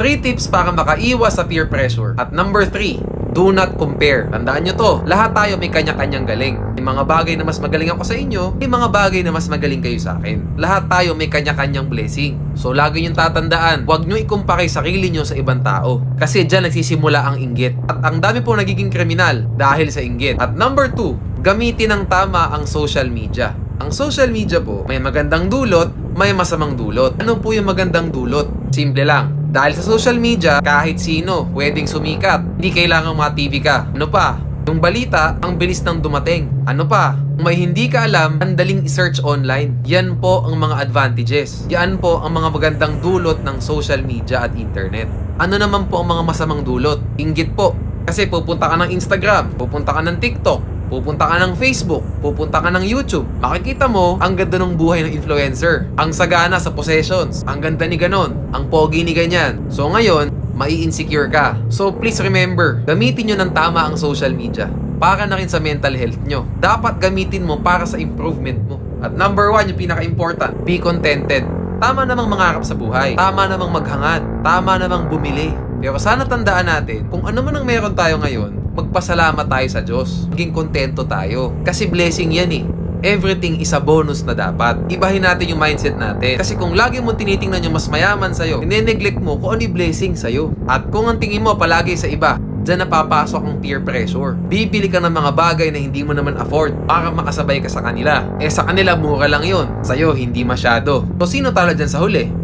3 tips para makaiwas sa peer pressure. At number 3, do not compare. Tandaan nyo to, lahat tayo may kanya-kanyang galing. May mga bagay na mas magaling ako sa inyo, may mga bagay na mas magaling kayo sa akin. Lahat tayo may kanya-kanyang blessing. So lagi nyo tatandaan, huwag nyo ikumpare sarili nyo sa ibang tao. Kasi dyan nagsisimula ang inggit. At ang dami po nagiging kriminal dahil sa inggit. At number 2, gamitin ng tama ang social media. Ang social media po, may magandang dulot, may masamang dulot. Ano po yung magandang dulot? Simple lang. Dahil sa social media, kahit sino pwedeng sumikat. Hindi kailangang ma-TV ka. Ano pa? Yung balita, ang bilis ng dumating. Ano pa? Kung may hindi ka alam, ang daling i-search online. Yan po ang mga advantages. Yan po ang mga magandang dulot ng social media at internet. Ano naman po ang mga masamang dulot? Inggit po. Kasi pupunta ka ng Instagram, pupunta ka ng TikTok, Pupunta ka ng Facebook, pupunta ka ng YouTube. Makikita mo ang ganda ng buhay ng influencer. Ang sagana sa possessions. Ang ganda ni ganon. Ang pogi ni ganyan. So ngayon, mai-insecure ka. So please remember, gamitin nyo ng tama ang social media. Para na rin sa mental health nyo. Dapat gamitin mo para sa improvement mo. At number one, yung pinaka-important, be contented. Tama namang mangarap sa buhay. Tama namang maghangad. Tama namang bumili. Pero sana tandaan natin, kung ano man ang meron tayo ngayon, magpasalamat tayo sa Diyos. Maging kontento tayo. Kasi blessing yan eh. Everything is a bonus na dapat. Ibahin natin yung mindset natin. Kasi kung lagi mo tinitingnan yung mas mayaman sa'yo, nineneglect mo kung ano yung blessing sa'yo. At kung ang tingin mo palagi sa iba, Diyan napapasok ang peer pressure. Bibili ka ng mga bagay na hindi mo naman afford para makasabay ka sa kanila. Eh sa kanila mura lang yon. Sa'yo hindi masyado. So sino talo dyan sa huli?